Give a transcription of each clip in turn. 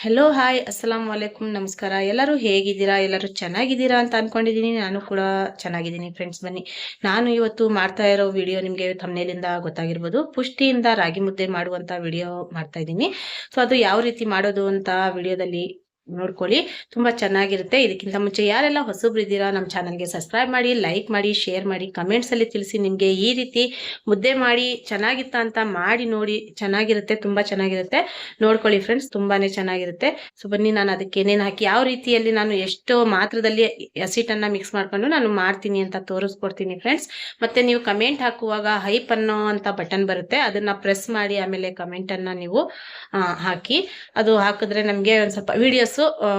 Hello hi ಅಸ್ಸಲಾಂ ವಲೈಕುಮ್ ನಮಸ್ಕಾರ ಎಲ್ಲರೂ ಹೇಗಿದ್ದೀರಾ? ಎಲ್ಲರೂ ಚೆನ್ನಾಗಿದ್ದೀರಾ ಅಂತ ಅನ್ಕೊಂಡಿದ್ದೀನಿ. ನಾನು ಕೂಡ ಚೆನ್ನಾಗಿದ್ದೀನಿ ಫ್ರೆಂಡ್ಸ್ ಬನ್ನಿ. ನಾನು ಇವತ್ತು ಮಾಡ್ತಾ ಇರೋ ವಿಡಿಯೋ ನಿಮಗೆ ತಮ್ಮನೇಲಿಂದ ಗೊತ್ತಾಗಿರ್ಬೋದು. ಪುಷ್ಟಿಯಿಂದ ರಾಗಿ ಮುದ್ದೆ ಮಾಡುವಂಥ ವಿಡಿಯೋ ಮಾಡ್ತಾ ಇದ್ದೀನಿ. ಸೊ ಅದು ಯಾವ ರೀತಿ ಮಾಡೋದು ಅಂತ ವಿಡಿಯೋದಲ್ಲಿ ನೋಡ್ಕೊಳ್ಳಿ. ತುಂಬಾ ಚೆನ್ನಾಗಿರುತ್ತೆ. ಇದಕ್ಕಿಂತ ಮುಂಚೆ ಯಾರೆಲ್ಲ ಹೊಸಬ್ರು ಇದ್ದೀರಾ, ನಮ್ಮ ಚಾನಲ್ಗೆ ಸಬ್ಸ್ಕ್ರೈಬ್ ಮಾಡಿ ಲೈಕ್ ಮಾಡಿ ಶೇರ್ ಮಾಡಿ ಕಮೆಂಟ್ಸಲ್ಲಿ ತಿಳಿಸಿ ನಿಮಗೆ ಈ ರೀತಿ ಮುದ್ದೆ ಮಾಡಿ ಚೆನ್ನಾಗಿತ್ತ ಅಂತ ಮಾಡಿ ನೋಡಿ ಚೆನ್ನಾಗಿರುತ್ತೆ, ತುಂಬಾ ಚೆನ್ನಾಗಿರುತ್ತೆ. ನೋಡ್ಕೊಳ್ಳಿ ಫ್ರೆಂಡ್ಸ್ ತುಂಬಾನೇ ಚೆನ್ನಾಗಿರುತ್ತೆ. ಸೊ ಬನ್ನಿ, ನಾನು ಅದಕ್ಕೆ ಏನೇನು ಹಾಕಿ, ಯಾವ ರೀತಿಯಲ್ಲಿ ನಾನು ಎಷ್ಟು ಮಾತ್ರದಲ್ಲಿ ಹಸಿಟನ್ನು ಮಿಕ್ಸ್ ಮಾಡ್ಕೊಂಡು ನಾನು ಮಾಡ್ತೀನಿ ಅಂತ ತೋರಿಸ್ಕೊಡ್ತೀನಿ ಫ್ರೆಂಡ್ಸ್ ಮತ್ತೆ ನೀವು ಕಮೆಂಟ್ ಹಾಕುವಾಗ ಹೈಪ್ ಅನ್ನೋ ಅಂತ ಬಟನ್ ಬರುತ್ತೆ. ಅದನ್ನ ಪ್ರೆಸ್ ಮಾಡಿ, ಆಮೇಲೆ ಕಮೆಂಟನ್ನು ನೀವು ಹಾಕಿ. ಅದು ಹಾಕಿದ್ರೆ ನಮಗೆ ಒಂದು ಸ್ವಲ್ಪ ವಿಡಿಯೋಸ್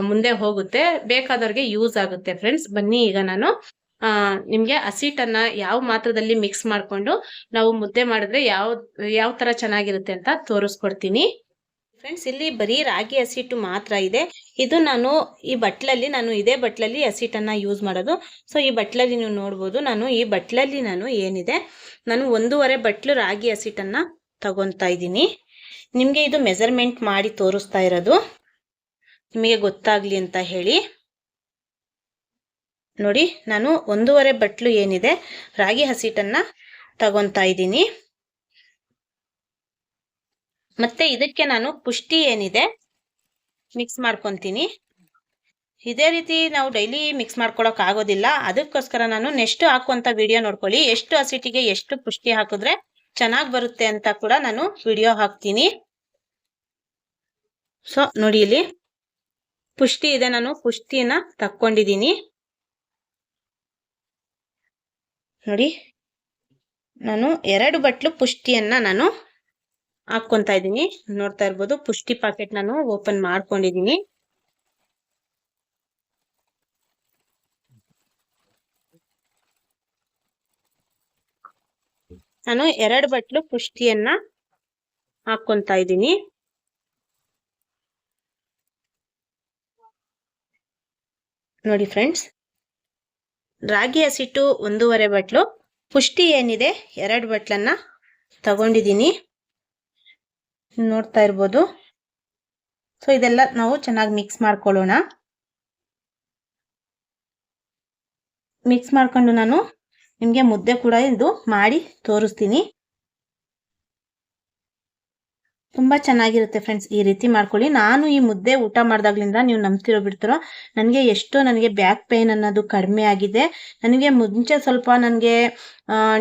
ಮುಂದೆ ಹೋಗುತ್ತೆ. ಬೇಕಾದವ್ರಿಗೆ ಯೂಸ್ ಆಗುತ್ತೆ ಫ್ರೆಂಡ್ಸ್ ಬನ್ನಿ ಈಗ ನಾನು. ನಿಮಗೆ ಹಸಿಟ್ಟನ್ನ ಯಾವ ಮಾತ್ರದಲ್ಲಿ ಮಿಕ್ಸ್ ಮಾಡ್ಕೊಂಡು ನಾವು ಮುದ್ದೆ ಮಾಡಿದ್ರೆ ಯಾವ ಯಾವ ಥರ ಚೆನ್ನಾಗಿರುತ್ತೆ ಅಂತ ತೋರಿಸ್ಕೊಡ್ತೀನಿ. ಫ್ರೆಂಡ್ಸ್ ಇಲ್ಲಿ ಬರೀ ರಾಗಿ ಹಸಿಟ್ಟು ಮಾತ್ರ ಇದೆ. ಇದು ನಾನು ಈ ಬಟ್ಲಲ್ಲಿ, ನಾನು ಇದೇ ಬಟ್ಲಲ್ಲಿ ಹಸಿಟ್ಟನ್ನು ಯೂಸ್ ಮಾಡೋದು. ಸೊ ಈ ಬಟ್ಲಲ್ಲಿ ನೀವು ನೋಡ್ಬೋದು, ನಾನು ಈ ಬಟ್ಲಲ್ಲಿ ನಾನು ಏನಿದೆ. ನಾನು ಒಂದೂವರೆ ಬಟ್ಲು ರಾಗಿ ಹಸಿಟ್ಟನ್ನ ತಗೊತಾ ಇದ್ದೀನಿ. ನಿಮಗೆ ಇದು ಮೆಸರ್ಮೆಂಟ್ ಮಾಡಿ ತೋರಿಸ್ತಾ ಇರೋದು. ನಿಮಗೆ ಗೊತ್ತಾಗ್ಲಿ ಅಂತ ಹೇಳಿ. ನೋಡಿ, ನಾನು ಒಂದೂವರೆ ಬಟ್ಲು ಏನಿದೆ, ರಾಗಿ ಹಸಿಟ್ಟನ್ನ ತಗೊಂತಾ ಇದ್ದೀನಿ. ಮತ್ತೆ ಇದಕ್ಕೆ ನಾನು ಪುಷ್ಟಿ ಏನಿದೆ ಮಿಕ್ಸ್ ಮಾಡ್ಕೊತೀನಿ. ಇದೇ ರೀತಿ ನಾವು ಡೈಲಿ ಮಿಕ್ಸ್ ಮಾಡ್ಕೊಳಕ್ ಆಗೋದಿಲ್ಲ. ಅದಕ್ಕೋಸ್ಕರ ನಾನು ನೆಕ್ಸ್ಟ್ ಹಾಕುವಂತ ವಿಡಿಯೋ ನೋಡ್ಕೊಳ್ಳಿ. ಎಷ್ಟು ಹಸಿಟಿಗೆ ಎಷ್ಟು ಪುಷ್ಟಿ ಹಾಕಿದ್ರೆ ಚೆನ್ನಾಗಿ ಬರುತ್ತೆ ಅಂತ ಕೂಡ ನಾನು ವಿಡಿಯೋ ಹಾಕ್ತೀನಿ. ಸೊ ನೋಡಿ ಇಲ್ಲಿ. ಪುಷ್ಟಿ ಇದೆ ನಾನು ಪುಷ್ಟಿನ ತಕ್ಕೊಂಡಿದ್ದೀನಿ. ನೋಡಿ, ನಾನು ಎರಡು ಬಟ್ಲು ಪುಷ್ಟಿಯನ್ನ ನಾನು ಹಾಕೊಂತ ಇದ್ದೀನಿ. ನೋಡ್ತಾ ಇರ್ಬೋದು, ಪುಷ್ಟಿ ಪಾಕೆಟ್ ನಾನು ಓಪನ್ ಮಾಡ್ಕೊಂಡಿದ್ದೀನಿ. ನಾನು ಎರಡು ಬಟ್ಲು ಪುಷ್ಟಿಯನ್ನ ಹಾಕೊಂತ ಇದ್ದೀನಿ. ನೋಡಿ ಫ್ರೆಂಡ್ಸ್. ರಾಗಿ ಹಸಿಟ್ಟು ಒಂದೂವರೆ ಬಟ್ಲು. ಪುಷ್ಟಿ ಏನಿದೆ ಎರಡು ಬಟ್ಲನ್ನು ತಗೊಂಡಿದ್ದೀನಿ. ನೋಡ್ತಾ ಇರ್ಬೋದು. ಸೊ ಇದೆಲ್ಲ ನಾವು ಚೆನ್ನಾಗಿ ಮಿಕ್ಸ್ ಮಾಡ್ಕೊಳ್ಳೋಣ. ಮಿಕ್ಸ್ ಮಾಡ್ಕೊಂಡು ನಾನು ನಿಮಗೆ ಮುದ್ದೆ ಕೂಡ ಇದು ಮಾಡಿ ತೋರಿಸ್ತೀನಿ. ತುಂಬಾ ಚೆನ್ನಾಗಿರುತ್ತೆ ಫ್ರೆಂಡ್ಸ್ ಈ ರೀತಿ ಮಾಡ್ಕೊಳ್ಳಿ. ನಾನು ಈ ಮುದ್ದೆ ಊಟ ಮಾಡಿದಾಗ್ಲಿಂದ ನೀವು ನಂಬ್ತಿರೋ ಬಿಡ್ತಿರೋ, ನನಗೆ ಎಷ್ಟೋ ನನಗೆ ಬ್ಯಾಕ್ ಪೇನ್ ಅನ್ನೋದು ಕಡಿಮೆ ಆಗಿದೆ. ನನಗೆ ಮುಂಚೆ ಸ್ವಲ್ಪ ನನಗೆ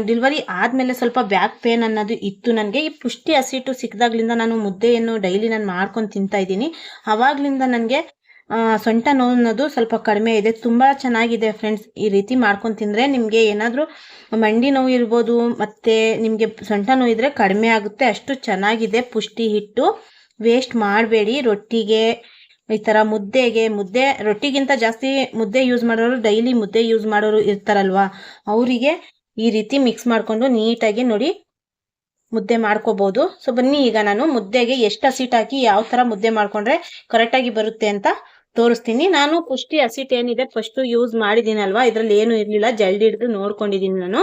ಡಿಲ್ವರಿ ಆದಮೇಲೆ ಸ್ವಲ್ಪ ಬ್ಯಾಕ್ ಪೇನ್ ಅನ್ನೋದು ಇತ್ತು ನನಗೆ. ಈ ಪುಷ್ಟಿ ಹಸಿಟ್ಟು ಸಿಕ್ಕಿದಾಗ್ಲಿಂದ ನಾನು ಮುದ್ದೆಯನ್ನು ಡೈಲಿ ನಾನು ಮಾಡ್ಕೊಂಡು ತಿಂತಾ ಇದ್ದೀನಿ. ಅವಾಗ್ಲಿಂದ ನನಗೆ ಸೊಂಟ ನೋವು ಅನ್ನೋದು ಸ್ವಲ್ಪ ಕಡಿಮೆ ಇದೆ. ತುಂಬ ಚೆನ್ನಾಗಿದೆ ಫ್ರೆಂಡ್ಸ್ ಈ ರೀತಿ ಮಾಡ್ಕೊಂಡು ತಿಂದರೆ ನಿಮಗೆ ಏನಾದರೂ ಮಂಡಿ ನೋವು ಇರ್ಬೋದು, ಮತ್ತು ನಿಮಗೆ ಸೊಂಟ ನೋವು ಇದ್ದರೆ ಕಡಿಮೆ ಆಗುತ್ತೆ. ಅಷ್ಟು ಚೆನ್ನಾಗಿದೆ ಪುಷ್ಟಿ ಹಿಟ್ಟು. ವೇಸ್ಟ್ ಮಾಡಬೇಡಿ. ರೊಟ್ಟಿಗೆ, ಈ ಥರ ಮುದ್ದೆಗೆ, ಮುದ್ದೆ, ರೊಟ್ಟಿಗಿಂತ ಜಾಸ್ತಿ ಮುದ್ದೆ ಯೂಸ್ ಮಾಡೋರು ಡೈಲಿ ಮುದ್ದೆ ಯೂಸ್ ಮಾಡೋರು ಇರ್ತಾರಲ್ವಾ, ಅವರಿಗೆ ಈ ರೀತಿ ಮಿಕ್ಸ್ ಮಾಡಿಕೊಂಡು ನೀಟಾಗಿ ನೋಡಿ ಮುದ್ದೆ ಮಾಡ್ಕೋಬೋದು. ಸೊ ಬನ್ನಿ, ಈಗ ನಾನು ಮುದ್ದೆಗೆ ಎಷ್ಟು ಹಸಿಟ್ಟು ಹಾಕಿ ಯಾವ ಥರ ಮುದ್ದೆ ಮಾಡಿಕೊಂಡ್ರೆ ಕರೆಕ್ಟಾಗಿ ಬರುತ್ತೆ ಅಂತ ತೋರಿಸ್ತೀನಿ. ನಾನು ಪುಷ್ಟಿ ಹಸಿಟ್ ಏನಿದೆ ಫಸ್ಟು ಯೂಸ್ ಮಾಡಿದ್ದೀನಲ್ವಾ? ಇದ್ರಲ್ಲಿ ಏನು ಇರಲಿಲ್ಲ. ಜಲ್ದಿ ಹಿಡಿದು ನೋಡ್ಕೊಂಡಿದ್ದೀನಿ ನಾನು.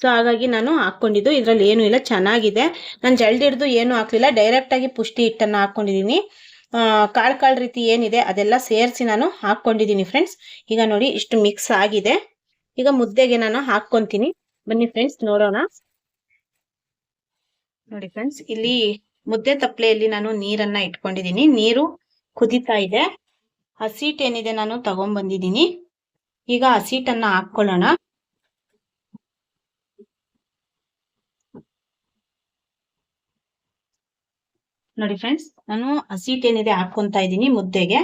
ಸೊ ಹಾಗಾಗಿ ನಾನು ಹಾಕೊಂಡಿದ್ದು ಇದ್ರಲ್ಲಿ ಏನು ಇಲ್ಲ. ಚೆನ್ನಾಗಿದೆ. ನಾನು ಜಲ್ದಿ ಹಿಡಿದು ಏನು ಹಾಕ್ಲಿಲ್ಲ. ಡೈರೆಕ್ಟ್ ಆಗಿ ಪುಷ್ಟಿ ಹಿಟ್ಟನ್ನ ಹಾಕ್ಕೊಂಡಿದ್ದೀನಿ. ಕಾಳು ಕಾಳು ರೀತಿ ಏನಿದೆ ಅದೆಲ್ಲ ಸೇರಿಸಿ ನಾನು ಹಾಕ್ಕೊಂಡಿದ್ದೀನಿ ಫ್ರೆಂಡ್ಸ್ ಈಗ ನೋಡಿ, ಇಷ್ಟು ಮಿಕ್ಸ್ ಆಗಿದೆ. ಈಗ ಮುದ್ದೆಗೆ ನಾನು ಹಾಕ್ಕೊಂತೀನಿ. ಬನ್ನಿ ಫ್ರೆಂಡ್ಸ್ ನೋಡೋಣ. ನೋಡಿ ಫ್ರೆಂಡ್ಸ್ ಇಲ್ಲಿ ಮುದ್ದೆ ತಪ್ಪಲೆಯಲ್ಲಿ ನಾನು ನೀರನ್ನ ಇಟ್ಕೊಂಡಿದ್ದೀನಿ. ನೀರು ಕುದಿತಾ ಇದೆ. ಹಸೀಟ್ ಏನಿದೆ ನಾನು ತಗೊಂಡ್ ಬಂದಿದ್ದೀನಿ ಈಗ ಹಸೀಟನ್ನು ಹಾಕೊಳ್ಳೋಣ ನೋಡಿ ಫ್ರೆಂಡ್ಸ್ ನಾನು ಹಸೀಟ್ ಏನಿದೆ ಹಾಕೊಂತ ಇದ್ದೀನಿ ಮುದ್ದೆಗೆ.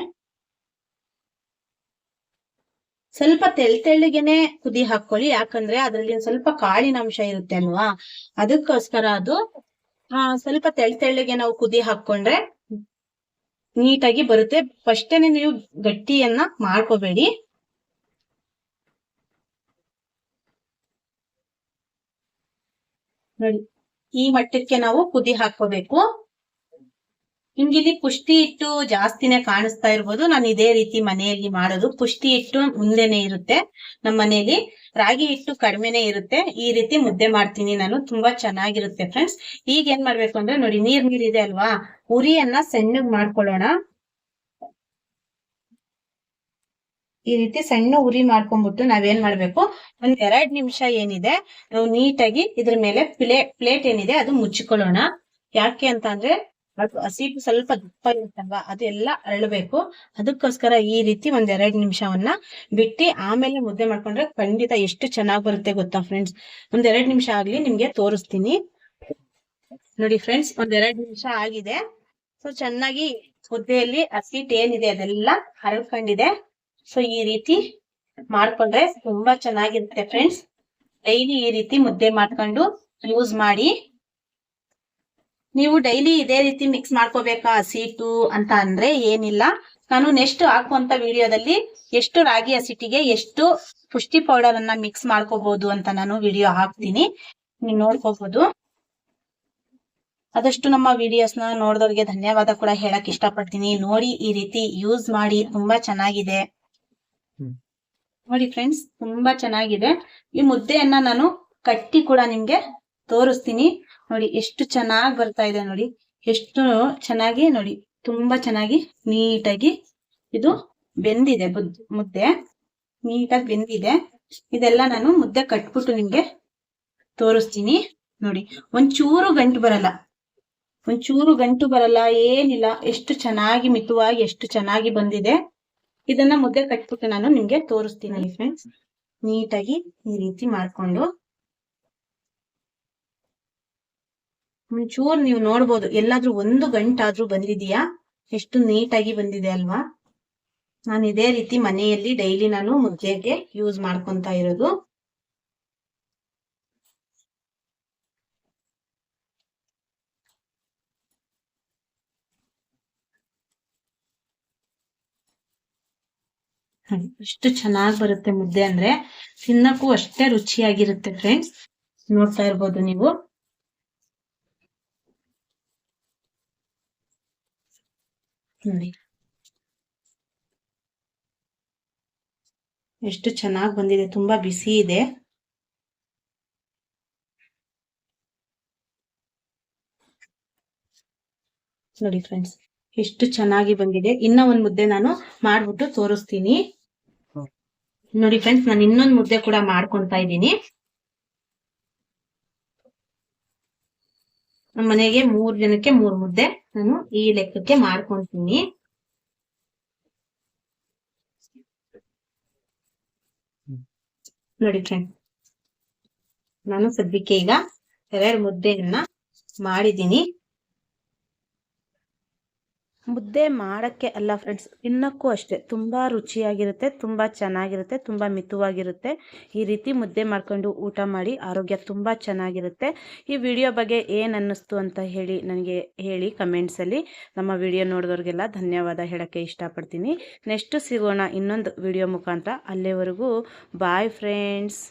ಸ್ವಲ್ಪ ತೆಳ್ ತೆಳ್ಳಗೆನೆ ಕುದಿ ಹಾಕೊಳ್ಳಿ, ಯಾಕಂದ್ರೆ ಅದ್ರಲ್ಲಿ ಸ್ವಲ್ಪ ಕಾಳಿನ ಅಂಶ ಇರುತ್ತೆ ಅಲ್ವಾ? ಅದಕ್ಕೋಸ್ಕರ ಅದು ಸ್ವಲ್ಪ ತೆಳ್ ತೆಳ್ಳಗೆ ನಾವು ಕುದಿ ಹಾಕೊಂಡ್ರೆ ನೀಟಾಗಿ ಬರುತ್ತೆ. ಫಸ್ಟೇನೆ ನೀವು ಗಟ್ಟಿಯನ್ನ ಮಾಡ್ಕೋಬೇಡಿ. ನೋಡಿ, ಈ ಮಟ್ಟಕ್ಕೆ ನಾವು ಕುದಿ ಹಾಕೋಬೇಕು ನಿಮ್ಗಿಲ್ಲಿ ಪುಷ್ಟಿ ಹಿಟ್ಟು ಜಾಸ್ತಿನೇ ಕಾಣಿಸ್ತಾ ಇರ್ಬೋದು. ನಾನು ಇದೇ ರೀತಿ ಮನೆಯಲ್ಲಿ ಮಾಡೋದು. ಪುಷ್ಟಿ ಹಿಟ್ಟು ಮುಂದೆನೆ ಇರುತ್ತೆ. ನಮ್ಮ ಮನೆಯಲ್ಲಿ ರಾಗಿ ಹಿಟ್ಟು ಕಡಿಮೆನೆ ಇರುತ್ತೆ. ಈ ರೀತಿ ಮುದ್ದೆ ಮಾಡ್ತೀನಿ ನಾನು. ತುಂಬಾ ಚೆನ್ನಾಗಿರುತ್ತೆ ಫ್ರೆಂಡ್ಸ್. ಈಗ ಏನ್ ಮಾಡ್ಬೇಕು ಅಂದ್ರೆ ನೋಡಿ, ನೀರ್ ನೀರಿದೆ ಅಲ್ವಾ? ಉರಿಯನ್ನ ಸಣ್ಣಗ್ ಮಾಡ್ಕೊಳ್ಳೋಣ. ಈ ರೀತಿ ಸಣ್ಣ ಉರಿ ಮಾಡ್ಕೊಂಡ್ಬಿಟ್ಟು ನಾವೇನ್ ಮಾಡ್ಬೇಕು? ಒಂದ್ ಎರಡ್ ನಿಮಿಷ ಏನಿದೆ, ನಾವು ನೀಟಾಗಿ ಇದ್ರ ಮೇಲೆ ಪ್ಲೇ, ಪ್ಲೇಟ್ ಏನಿದೆ ಅದು ಮುಚ್ಚಿಕೊಳ್ಳೋಣ. ಯಾಕೆ ಅಂತ ಅಂದ್ರೆ, ಅದು ಹಸಿ ಸ್ವಲ್ಪ ದಪ್ಪ ಇರುತ್ತಲ್ವಾ, ಅದೆಲ್ಲ ಅರಳಬೇಕು. ಅದಕ್ಕೋಸ್ಕರ ಈ ರೀತಿ ಒಂದ್ ಎರಡ್ ನಿಮಿಷವನ್ನ ಬಿಟ್ಟಿ ಆಮೇಲೆ ಮುದ್ದೆ ಮಾಡ್ಕೊಂಡ್ರೆ ಖಂಡಿತ ಎಷ್ಟು ಚೆನ್ನಾಗ್ ಬರುತ್ತೆ ಗೊತ್ತಾ ಫ್ರೆಂಡ್ಸ್ ಒಂದ್ ಎರಡ್ ನಿಮಿಷ ಆಗ್ಲಿ ನಿಮ್ಗೆ ತೋರಿಸ್ತೀನಿ. ನೋಡಿ ಫ್ರೆಂಡ್ಸ್ ಒಂದ್ ಎರಡ್ ನಿಮಿಷ ಆಗಿದೆ. ಸೊ ಚೆನ್ನಾಗಿ ಮುದ್ದೆಯಲ್ಲಿ ಹಸಿಟ್ ಏನಿದೆ ಅದೆಲ್ಲ ಹರಡ್ಕೊಂಡಿದೆ ಸೊ ಈ ರೀತಿ ಮಾಡ್ಕೊಂಡ್ರೆ ತುಂಬಾ ಚೆನ್ನಾಗಿರುತ್ತೆ ಫ್ರೆಂಡ್ಸ್ ಡೈಲಿ ಈ ರೀತಿ ಮುದ್ದೆ ಮಾಡ್ಕೊಂಡು ಯೂಸ್ ಮಾಡಿ. ನೀವು ಡೈಲಿ ಇದೇ ರೀತಿ ಮಿಕ್ಸ್ ಮಾಡ್ಕೋಬೇಕಾ? ಹಸಿಟ್ಟು ಅಂತ ಅಂದ್ರೆ ಏನಿಲ್ಲ. ನಾನು ನೆಕ್ಸ್ಟ್ ಹಾಕುವಂತ ವಿಡಿಯೋದಲ್ಲಿ ಎಷ್ಟು ರಾಗಿ ಹಸಿಟ್ಟಿಗೆ ಎಷ್ಟು ಪುಷ್ಟಿ ಪೌಡರ್ ಅನ್ನ ಮಿಕ್ಸ್ ಮಾಡ್ಕೋಬಹುದು ಅಂತ ನಾನು ವಿಡಿಯೋ ಹಾಕ್ತೀನಿ. ನೀವು ನೋಡ್ಕೋಬಹುದು. ಆದಷ್ಟು ನಮ್ಮ ವಿಡಿಯೋಸ್ನ ನೋಡಿದವ್ರಿಗೆ ಧನ್ಯವಾದ ಕೂಡ ಹೇಳಕ್ ಇಷ್ಟಪಡ್ತೀನಿ. ನೋಡಿ ಈ ರೀತಿ ಯೂಸ್ ಮಾಡಿ ತುಂಬಾ ಚೆನ್ನಾಗಿದೆ. ನೋಡಿ ಫ್ರೆಂಡ್ಸ್ ತುಂಬಾ ಚೆನ್ನಾಗಿದೆ. ಈ ಮುದ್ದೆಯನ್ನ ನಾನು ಕಟ್ಟಿ ಕೂಡ ನಿಮ್ಗೆ ತೋರಿಸ್ತೀನಿ. ನೋಡಿ ಎಷ್ಟು ಚೆನ್ನಾಗಿ ಬರ್ತಾ ಇದೆ ನೋಡಿ. ಎಷ್ಟು ಚೆನ್ನಾಗಿ ನೋಡಿ ತುಂಬಾ ಚೆನ್ನಾಗಿ ನೀಟಾಗಿ ಇದು ಬೆಂದಿದೆ ಮುದ್ದೆ. ನೀಟಾಗಿ ಬೆಂದಿದೆ. ಇದೆಲ್ಲ ನಾನು ಮುದ್ದೆ ಕಟ್ಬಿಟ್ಟು ನಿಮ್ಗೆ ತೋರಿಸ್ತೀನಿ. ನೋಡಿ ಒಂಚೂರು ಗಂಟು ಬರಲ್ಲ. ಒಂಚೂರು ಗಂಟು ಬರಲ್ಲ, ಏನಿಲ್ಲ, ಎಷ್ಟು ಚೆನ್ನಾಗಿ ಮಿತುವಾಗಿ ಎಷ್ಟು ಚೆನ್ನಾಗಿ ಬಂದಿದೆ. ಇದನ್ನ ಮುದ್ದೆ ಕಟ್ಬಿಟ್ಟು ನಾನು ನಿಮ್ಗೆ ತೋರಿಸ್ತೀನಿ ಫ್ರೆಂಡ್ಸ್ ನೀಟಾಗಿ ಈ ರೀತಿ ಮಾಡ್ಕೊಂಡು. ಒಂಚೂರು ನೀವು ನೋಡ್ಬೋದು, ಎಲ್ಲಾದ್ರೂ ಒಂದು ಗಂಟಾದ್ರೂ ಬಂದಿದೀಯಾ? ಎಷ್ಟು ನೀಟಾಗಿ ಬಂದಿದೆ ಅಲ್ವಾ? ನಾನು ಇದೇ ರೀತಿ ಮನೆಯಲ್ಲಿ ಡೈಲಿ ನಾನು ಮುದ್ದೆಗೆ ಯೂಸ್ ಮಾಡ್ಕೊಂತ ಇರೋದು. ಎಷ್ಟು ಚೆನ್ನಾಗಿ ಬರುತ್ತೆ ಮುದ್ದೆ ಅಂದ್ರೆ ತಿನ್ನಕ್ಕೂ ಅಷ್ಟೇ ರುಚಿಯಾಗಿರುತ್ತೆ ಫ್ರೆಂಡ್ಸ್ ನೋಡ್ತಾ ಇರ್ಬೋದು ನೀವು. ನೋಡಿ. ಎಷ್ಟು ಚೆನ್ನಾಗಿ ಬಂದಿದೆ, ತುಂಬಾ ಬಿಸಿ ಇದೆ. ನೋಡಿ ಫ್ರೆಂಡ್ಸ್ ಎಷ್ಟು ಚೆನ್ನಾಗಿ ಬಂದಿದೆ. ಇನ್ನ ಒಂದ್ ಮುದ್ದೆ ನಾನು ಮಾಡ್ಬಿಟ್ಟು ತೋರಿಸ್ತೀನಿ. ನೋಡಿ ಫ್ರೆಂಡ್ಸ್ ನಾನು ಇನ್ನೊಂದ್ ಮುದ್ದೆ ಕೂಡ ಮಾಡ್ಕೊಂತಾ ಇದ್ದೀನಿ. ನಮ್ಮ ಮನೆಗೆ ಮೂರ್ ಜನಕ್ಕೆ ಮೂರ್ ಮುದ್ದೆ ನಾನು ಈ ಲೆಕ್ಕಕ್ಕೆ ಮಾಡ್ಕೊಂತೀನಿ ನೋಡಿ ಫ್ರೆಂಡ್ ನಾನು ಸದ್ಯಕ್ಕೆ ಈಗ ಎರಡು ಮುದ್ದೆಯನ್ನ ಮಾಡಿದ್ದೀನಿ. ಮುದ್ದೆ ಮಾಡೋಕ್ಕೆ ಅಲ್ಲ ಫ್ರೆಂಡ್ಸ್ ತಿನ್ನೋಕ್ಕೂ ಅಷ್ಟೇ. ತುಂಬ ರುಚಿಯಾಗಿರುತ್ತೆ, ತುಂಬ ಚೆನ್ನಾಗಿರುತ್ತೆ, ತುಂಬ ಮಿತುವಾಗಿರುತ್ತೆ. ಈ ರೀತಿ ಮುದ್ದೆ ಮಾಡ್ಕೊಂಡು ಊಟ ಮಾಡಿ ಆರೋಗ್ಯ ತುಂಬ ಚೆನ್ನಾಗಿರುತ್ತೆ. ಈ ವಿಡಿಯೋ ಬಗ್ಗೆ ಏನು ಅನ್ನಿಸ್ತು ಅಂತ ಹೇಳಿ ನನಗೆ ಹೇಳಿ ಕಮೆಂಟ್ಸಲ್ಲಿ ನಮ್ಮ ವಿಡಿಯೋ ನೋಡಿದವ್ರಿಗೆಲ್ಲ ಧನ್ಯವಾದ ಹೇಳೋಕ್ಕೆ ಇಷ್ಟಪಡ್ತೀನಿ. ನೆಕ್ಸ್ಟ್ ಸಿಗೋಣ ಇನ್ನೊಂದು ವಿಡಿಯೋ ಮುಖಾಂತರ. ಅಲ್ಲಿವರೆಗೂ ಬಾಯ್ ಫ್ರೆಂಡ್ಸ್